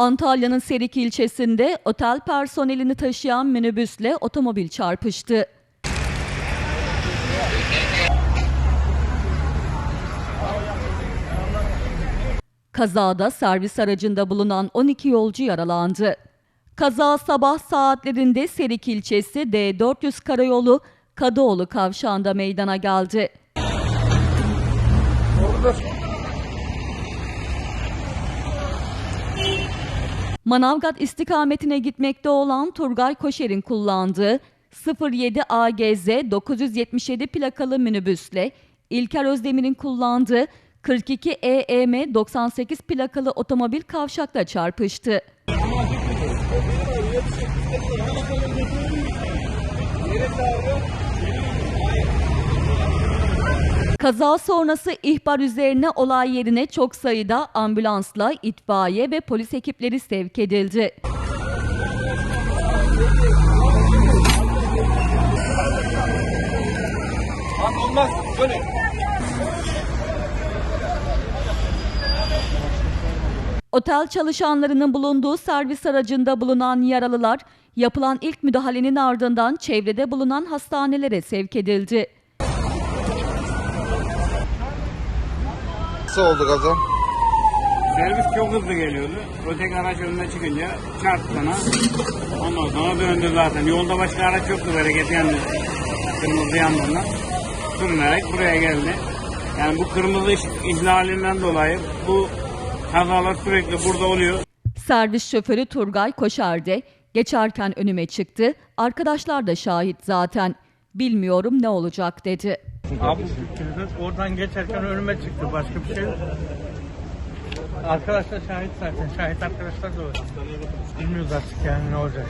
Antalya'nın Serik ilçesinde otel personelini taşıyan minibüsle otomobil çarpıştı. Kazada servis aracında bulunan 12 yolcu yaralandı. Kaza sabah saatlerinde Serik ilçesi D400 karayolu Kadıoğlu kavşağında meydana geldi. Manavgat istikametine gitmekte olan Turgay Koşer'in kullandığı 07 AGZ 977 plakalı minibüsle İlker Özdemir'in kullandığı 42 EEM 98 plakalı otomobil kavşakta çarpıştı. Kaza sonrası ihbar üzerine olay yerine çok sayıda ambulansla itfaiye ve polis ekipleri sevk edildi. Olmaz. Böyle. Otel çalışanlarının bulunduğu servis aracında bulunan yaralılar yapılan ilk müdahalenin ardından çevrede bulunan hastanelere sevk edildi. Nasıl oldu kaza? Servis çok hızlı geliyordu. Öteki araç önüne çıkınca çarptı bana. Ondan sonra döndü zaten. Yolda başka araç yoktu bereket yandı. Kırmızı yandı Sürünerek buraya geldi. Yani bu kırmızı ışık ihlalinden dolayı bu kazalar sürekli burada oluyor. Servis şoförü Turgay Koşar'de geçerken önüme çıktı. Arkadaşlar da şahit zaten. Bilmiyorum ne olacak dedi. Abi oradan geçerken önüme çıktı. Başka bir şey yok. Arkadaşlar şahit zaten. Şahit arkadaşlar da var. Bilmiyoruz artık yani ne olacak.